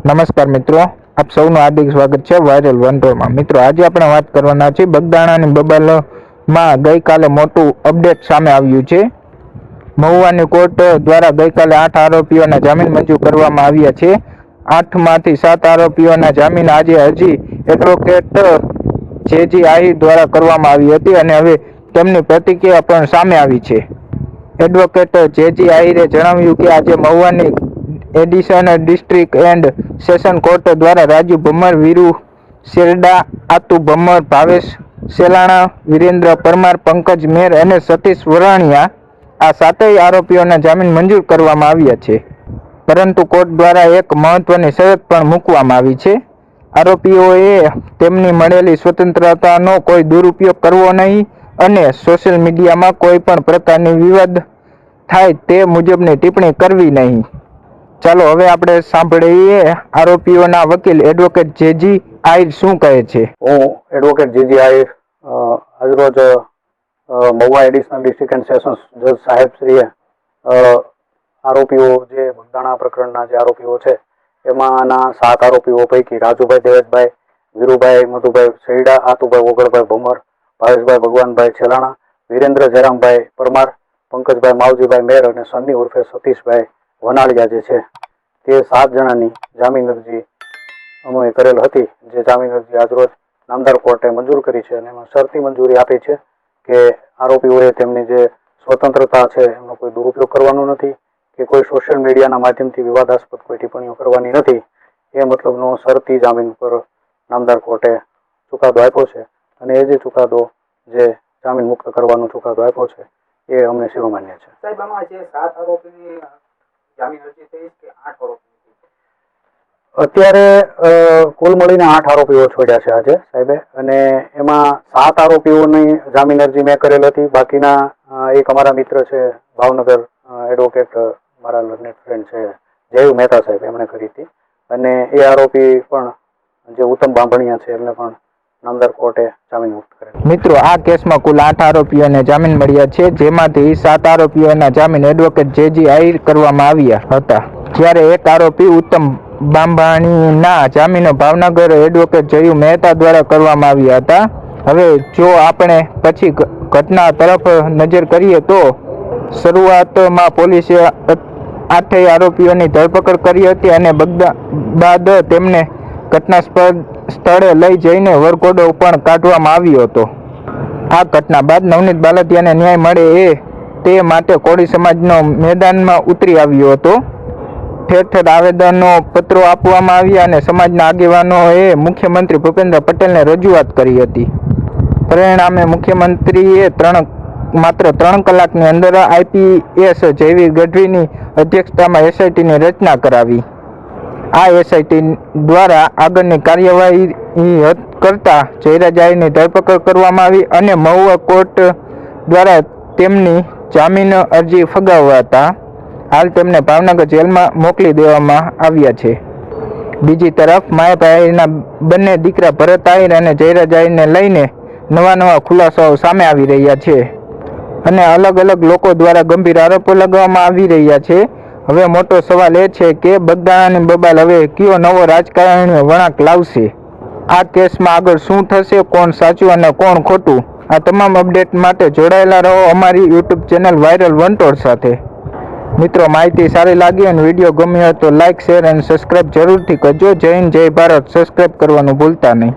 નમસ્કાર મિત્રો, આપ સૌનું હાર્દિક સ્વાગત છે વાયરલ વંટોમાં મિત્રો, આજે આપણે વાત કરવાના છે બગદાણાની બબાલમાં ગઈકાલે મોટું અપડેટ સામે આવ્યું છે. મહુવાની કોર્ટ દ્વારા ગઈકાલે આઠ આરોપીઓના જામીન મંજૂર કરવામાં આવ્યા છે. આઠમાંથી સાત આરોપીઓના જામીન આજે હજી એડવોકેટ જેજી આહિર દ્વારા કરવામાં આવી હતી અને હવે તેમની પ્રતિક્રિયા પણ સામે આવી છે. એડવોકેટ જેજી આહિરે જણાવ્યું કે આજે મહુવાની additional district and session court દ્વારા રાજુ ભમર, વીરુ શેરડા, આતુ ભમર, ભાવેશ સેલાણા, વિરેન્દ્ર પરમાર, પંકજ મેર અને સતીશ વરાણિયા આ સાતેય આરોપીઓના જામીન મંજૂર કરવામાં આવ્યા છે. પરંતુ કોર્ટ દ્વારા એક મહત્વની શરત પણ મૂકવામાં આવી છે. આરોપીઓએ તેમની મળેલી સ્વતંત્રતાનો કોઈ દુરુપયોગ કરવો નહીં અને સોશિયલ મીડિયામાં કોઈ પણ પ્રકારની વિવાદ થાય તે મુજબની ટિપ્પણી કરવી નહીં. ચાલો, હવે આપણે સાંભળીએ આરોપીઓના વકીલ એડવોકેટ જેજી આહિર શું કહે છે? હું એડવોકેટ જેજી આહિર આજરોજ Mahuva additional district and sessions જજ સાહેબશ્રીએ આરોપીઓ જે બગદાણા પ્રકરણના જે આરોપીઓ છે, એમાંના સાત આરોપીઓ પૈકી રાજુભાઈ દેવેશભાઈ વીરુભાઈ મધુભાઈ સૈડા, આતુભાઈ ઓગળભાઈ ભમર, ભાવેશભાઈ ભગવાનભાઈ છેલાણા, વિરેન્દ્ર જયરામભાઈ પરમાર, પંકજભાઈ માવજીભાઈ મેર અને સન્ની ઉર્ફે સતીશભાઈ વનાળિયા જે છે. તે સાત જણાની જામીન અરજી અમે કરેલ હતી, જે જામીન અરજી આજરોજ નામદાર કોર્ટે મંજૂર કરી છે અને એમાં શરતી મંજૂરી આપી છે કે આરોપીઓએ તેમની જે સ્વતંત્રતા છે, એમનો કોઈ દુરુપયોગ કરવાનો નથી, કે કોઈ સોશિયલ મીડિયાના માધ્યમથી વિવાદાસ્પદ કોઈ ટિપ્પણીઓ કરવાની નથી, એ મતલબનો શરતી જામીન પર નામદાર કોર્ટે ચુકાદો આપ્યો છે. અને એ જે ચુકાદો જે જામીન મુક્ત કરવાનો ચુકાદો આપ્યો છે, એ અમને શિરોમાન્ય છે. સાહેબ, આમાં જે સાત આરોપીની અત્યારે કુલ મળીને આઠ આરોપીઓ છોડ્યા છે આજે, સાહેબે. અને એમાં સાત આરોપીઓની જામીન અરજી મેં કરેલ હતી. બાકીના એક અમારા મિત્ર છે, ભાવનગર એડવોકેટ મારા લગ્ન ફ્રેન્ડ છે, જયુ મહેતા સાહેબ, એમણે કરી હતી. અને એ આરોપી પણ, જે ઉત્તમ બાંભણિયા છે, એમને પણ નામદાર કોર્ટે જામીન મુક્ત કર્યા. મિત્રો, આ કેસમાં કુલ આઠ આરોપીઓને જામીન મળ્યા છે, જેમાંથી સાત આરોપીઓના જામીન એડવોકેટ જેજી આહિર કરવામાં આવ્યા હતા. જ્યારે એક આરોપી ઉત્તમ બાંભાણીના જામીનો ભાવનગર એડવોકેટ જયુ મહેતા દ્વારા કરવામાં આવ્યા હતા. હવે જો આપણે પછી ઘટના તરફ નજર કરીએ તો શરૂઆતમાં પોલીસે આઠેય આરોપીઓની ધરપકડ કરી હતી અને બગદા, બાદ તેમને ઘટના સ્થળે લઈ જઈને વરઘોડો પણ કાઢવામાં આવ્યો હતો. આ ઘટના બાદ નવનીત બાલતિયાને ન્યાય મળે એ તે માટે કોળી સમાજનો મેદાનમાં ઉતરી આવ્યો હતો. ઠેર ઠેર આવેદનો પત્રો આપવામાં આવ્યા અને સમાજના આગેવાનોએ મુખ્યમંત્રી ભૂપેન્દ્ર પટેલને રજૂઆત કરી હતી. પરિણામે મુખ્યમંત્રીએ ત્રણ, માત્ર ત્રણ કલાકની અંદર આઈપીએસ જેવી ગઢવીની અધ્યક્ષતામાં એસઆઈટીની રચના કરાવી. આ એસઆઈટી દ્વારા આગળની કાર્યવાહી કરતા જયરાજાઈની ધરપકડ કરવામાં આવી અને મહુવા કોર્ટ દ્વારા તેમની જામીન અરજી ફગાવાતા હાલ તેમને ભાવનગર જેલમાં મોકલી દેવામાં આવ્યા છે. બીજી તરફ માયાભાઈના બંને દીકરા ભરત આહિર અને જયરાજ આહિરને લઈને નવા નવા ખુલાસાઓ સામે આવી રહ્યા છે અને અલગ અલગ લોકો દ્વારા ગંભીર આરોપો લગાવવામાં આવી રહ્યા છે. હવે મોટો સવાલ એ છે કે બગદાણાની બબાલ હવે કયો નવો રાજકારણીય વળાંક લાવશે? આ કેસમાં આગળ શું થશે? કોણ સાચું અને કોણ ખોટું? આ તમામ અપડેટ માટે જોડાયેલા રહો અમારી યુટ્યુબ ચેનલ વાયરલ વનટોળ સાથે. મિત્રો, માહિતી સારી લાગી અને વીડિયો ગમ્યો હોય તો લાઇક શેર અને સબસ્ક્રાઇબ જરૂરથી કરજો. જય હિન્દ, જય ભારત. સબસ્ક્રાઇબ કરવાનું ભૂલતા નહીં.